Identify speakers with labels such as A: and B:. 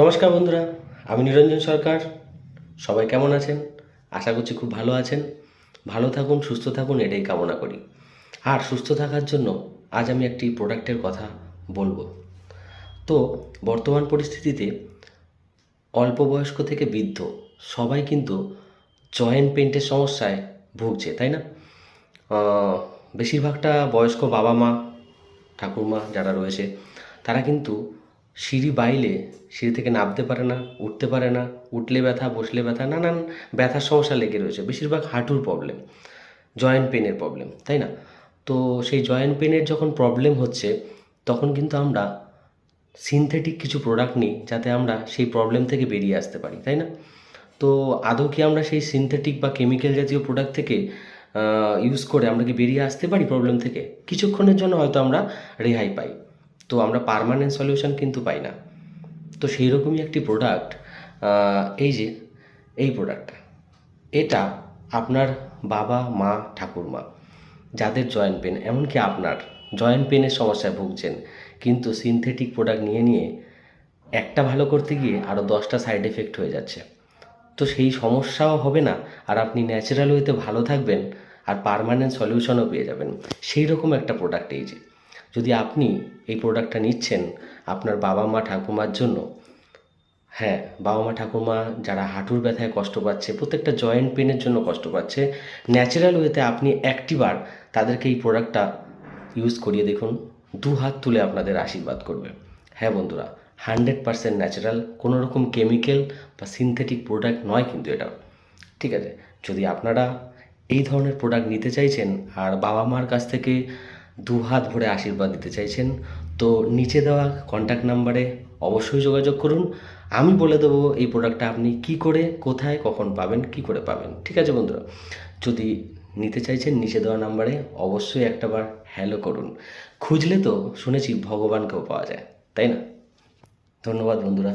A: নমস্কার বন্ধুরা, আমি নিরঞ্জন সরকার। সবাই কেমন আছেন? আশা করছি খুব ভালো আছেন। ভালো থাকুন, সুস্থ থাকুন, এটাই কামনা করি। আর সুস্থ থাকার জন্য আজ আমি একটি প্রোডাক্টের কথা বলব। তো, বর্তমান পরিস্থিতিতে অল্প বয়স্ক থেকে বৃদ্ধ সবাই কিন্তু জয়েন্ট পেন্টের সমস্যায় ভুগছে, তাই না? বেশিরভাগটা বয়স্ক বাবা মা, ঠাকুরমা যারা রয়েছে, তারা কিন্তু সিঁড়ি বাইলে সিঁড়ি থেকে নামতে পারে না, উঠতে পারে না, উঠলে ব্যথা, বসলে ব্যথা, নানান ব্যথার সমস্যা লেগে রয়েছে, বেশিরভাগ হাঁটুর প্রবলেম জয়েন্ট পেনের প্রবলেম তাই না? তো সেই জয়েন্ট পেনের যখন প্রবলেম হচ্ছে, তখন কিন্তু আমরা সিনথেটিক কিছু প্রোডাক্ট নিই, যাতে আমরা সেই প্রবলেম থেকে বেরিয়ে আসতে পারি, তাই না? তো আদৌ কি আমরা সেই সিনথেটিক বা কেমিক্যাল জাতীয় প্রোডাক্ট থেকে ইউজ করে আমরা কি বেরিয়ে আসতে পারি প্রবলেম থেকে? কিছুক্ষণের জন্য হয়তো আমরা রেহাই পাই। তো আমরা পারমানেন্ট সলিউশন কিন্তু পাই না। তো সেই রকমই একটি প্রোডাক্ট এই যে, এই প্রোডাক্টটা এটা আপনার বাবা, মা, ঠাকুরমা, যাদের জয়েন্ট পেন এমনকি আপনার জয়েন্ট পেনের সমস্যায় ভুগছেন, কিন্তু সিনথেটিক প্রোডাক্ট নিয়ে নিয়ে একটা ভালো করতে গিয়ে আরও দশটা সাইড এফেক্ট হয়ে যাচ্ছে। তো সেই সমস্যাও হবে না, আর আপনি ন্যাচারাল ওয়েতে ভালো থাকবেন, আর পারমানেন্ট সলিউশনও পেয়ে যাবেন। সেই রকম একটা প্রোডাক্ট এই যে। যদি আপনি এই প্রোডাক্টটা নিচ্ছেন আপনার বাবা মা ঠাকুমার জন্য হ্যাঁ বাবা মা ঠাকুমা যারা হাঁটুর ব্যথায় কষ্ট পাচ্ছে, প্রত্যেকটা জয়েন্ট পেনের জন্য কষ্ট পাচ্ছে ন্যাচারাল ওয়েতে আপনি একটিবার তাদেরকে এই প্রোডাক্টটা ইউজ করিয়ে দেখুন দু হাত তুলে আপনাদের আশীর্বাদ করবে। হ্যাঁ বন্ধুরা হান্ড্রেড পারসেন্ট ন্যাচারাল কোনো রকম কেমিক্যাল বা সিনথেটিক প্রোডাক্ট নয় কিন্তু এটা। ঠিক আছে? যদি আপনারা এই ধরনের প্রোডাক্ট নিতে চাইছেন আর বাবা মার কাছ থেকে দু হাত ভরে আশীর্বাদ দিতে চাইছেন, তো নিচে দেওয়া কন্ট্যাক্ট নাম্বারে অবশ্যই যোগাযোগ করুন। আমি বলে দেবো এই প্রোডাক্টটা আপনি কি করে, কোথায়, কখন পাবেন, কি করে পাবেন, ঠিক আছে বন্ধুরা? যদি নিতে চাইছেন নিচে দেওয়া নাম্বারে অবশ্যই একটাবার হ্যালো করুন। খুঁজলে তো শুনেছি ভগবানকেও পাওয়া যায়, তাই না? ধন্যবাদ বন্ধুরা।